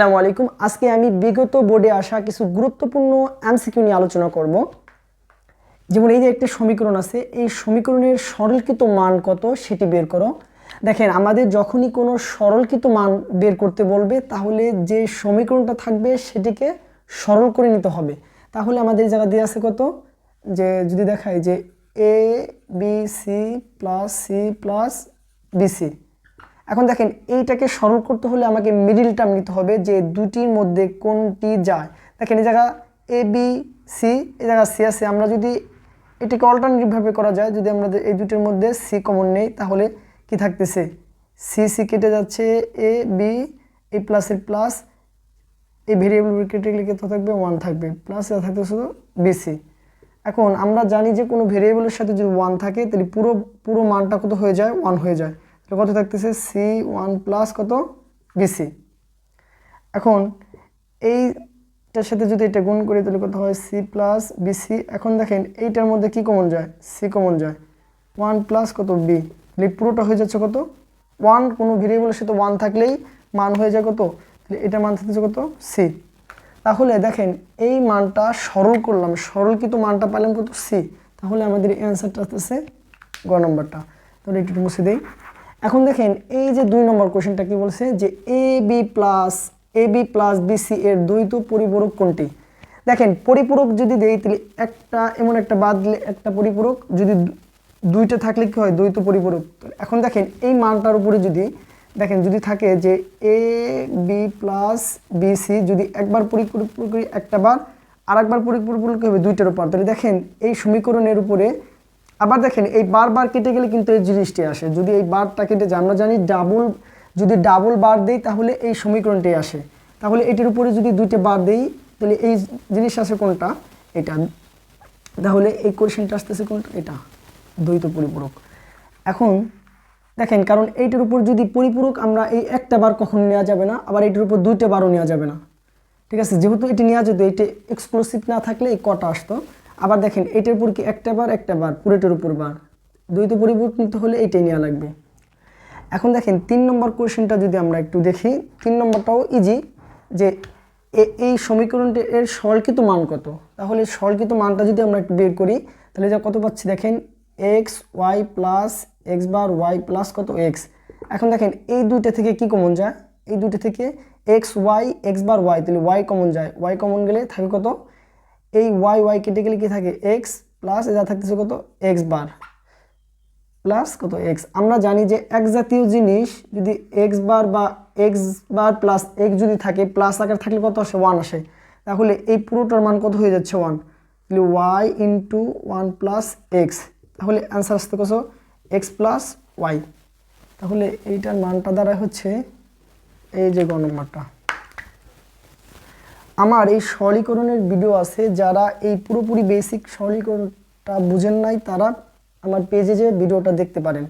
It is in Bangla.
আসসালামু আলাইকুম। আজকে আমি বিগত বোর্ডে আসা কিছু গুরুত্বপূর্ণ এমসিকিউ নিয়ে আলোচনা করব। যেমন এই যে একটা সমীকরণ আছে, এই সমীকরণের সরলকৃত মান কত সেটি বের করো। দেখেন, আমাদের যখনই কোনো সরলকৃত মান বের করতে বলবে, তাহলে যে সমীকরণটা থাকবে সেটিকে সরল করে নিতে হবে। তাহলে আমাদের জায়গা দিয়ে আছে কত? যে যদি দেখায় যে A B C plus C plus B C এখন দেখেন, এইটাকে সরল করতে হলে আমাকে মিডিল টার্ম নিতে হবে যে দুটির মধ্যে কোনটি যায়। দেখেন, এই জায়গা এ বি সি এই জায়গা সি আছে। আমরা যদি এটাকে অল্টারনেটিভভাবে করা যায়, যদি আমরা এই দুটির মধ্যে সি কমন নেই, তাহলে কি থাকতেছে? সি সি কেটে যাচ্ছে এ বি এই প্লাসের প্লাস এই ভেরিয়েবল কেটে গেলে কত থাকবে ওয়ান থাকবে প্লাস এটা থাকবে শুধু বিসি এখন আমরা জানি যে কোনো ভেরিয়েবলের সাথে যদি ওয়ান থাকে, তাহলে পুরো পুরো মানটা কত হয়ে যায়? ওয়ান হয়ে যায়। তাহলে কত থাকতেছে? সি ওয়ান প্লাস কত? বিসি এখন এইটার সাথে যদি এটা গুণ করি, তাহলে কত হয়? সি প্লাস বিসি এখন দেখেন, এইটার মধ্যে কি কমন যায়? সি কমন যায়। ওয়ান প্লাস কত? বি তাহলে পুরোটা হয়ে যাচ্ছে কত? ওয়ান কোনো ভেরিয়েবলের সাথে ওয়ান থাকলেই মান হয়ে যায় কত? তাহলে এটা মান থাকতেছে কত? সি তাহলে দেখেন, এই মানটা সরল করলাম। সরলকৃত মানটা পেলাম কত? সি তাহলে আমাদের অ্যান্সারটা আসতেছে গ নম্বরটা। তাহলে একটু মুছে দিই। এখন দেখেন, এই যে দুই নম্বর কোশ্চেনটা কি বলছে? যে A B plus A B plus B C এর দ্বৈত পরিপূরক কোনটি? দেখেন, পরিপূরক যদি দেই, তাহলে একটা এমন একটা বাদ দিলে একটা পরিপূরক। যদি দুইটা থাকলে কি হয়? দ্বৈত পরিপূরক। এখন দেখেন, এই মানটার উপরে যদি, দেখেন, যদি থাকে যে এ বি প্লাস বিসি যদি একবার পরিপূরক একটা বার আর একবার পরিপূরক হবে? দুইটার উপর। তাহলে দেখেন, এই সমীকরণের উপরে আবার দেখেন, এই বারবার কেটে গেলে কিন্তু এই জিনিসটি আসে। যদি এই বারটা কেটে যায়, আমরা জানি ডাবল যদি ডাবল বার দেই, তাহলে এই সমীকরণটি আসে। তাহলে এটির উপরে যদি দুইটা বার দেই, তাহলে এই জিনিস আসে কোনটা? এটা। তাহলে এই কোশ্চেনটা আসতেছে কোনটা? এটা। দ্বৈত পরিপূরক। এখন দেখেন, কারণ এইটার উপর যদি পরিপূরক, আমরা এই একটা বার কখনো নেওয়া যাবে না, আবার এইটার উপর দুইটা বারও নেওয়া যাবে না। ঠিক আছে? যেহেতু এটি নেওয়া যেত, এটি এক্সক্লুসিভ না থাকলে এই কটা আসতো। আবার দেখেন এটার উপর কি একটা বার একটা বার, পুরোটার উপর বার। দ্বৈত পরিপূরক নিতে হলে এটাই নেওয়া লাগবে। এখন দেখেন, তিন নম্বর কোশ্চেনটা যদি আমরা একটু দেখি, তিন নম্বরটাও ইজি যে এই সমীকরণটি, এর সরলকৃত মান কত? তাহলে সরলকৃত মানটা যদি আমরা একটু বের করি, তাহলে যা কত পাচ্ছি দেখেন? X Y plus X bar Y plus কত? এক্স এখন দেখেন, এই দুইটা থেকে কি কমন যায়? এই দুইটা থেকে X Y X bar Y তাহলে ওয়াই কমন যায়। ওয়াই কমন গেলে থাকে কত? এই ওয়াই ওয়াই কেটে গেলে কি থাকে? এক্স প্লাস যা থাকতেছে কত? এক্স বার প্লাস কত? এক্স আমরা জানি যে এক জাতীয় জিনিস যদি এক্স বার বা এক্স বার প্লাস এক্স যদি থাকে প্লাস আকার থাকলে কত আসে? ওয়ান আসে। তাহলে এই পুরোটার মান কত হয়ে যাচ্ছে? ওয়ান তাহলে Y into one plus X তাহলে অ্যান্সার আসতে কত? এক্স প্লাস ওয়াই তাহলে এইটার মানটা দ্বারা হচ্ছে এই যে গ নম্বরটা আমার এই সরলীকরণের ভিডিও আছে, যারা এই পুরোপুরি বেসিক সরলীকরণটা বুঝেন নাই, তারা আমার পেজে যে ভিডিওটা দেখতে পারেন।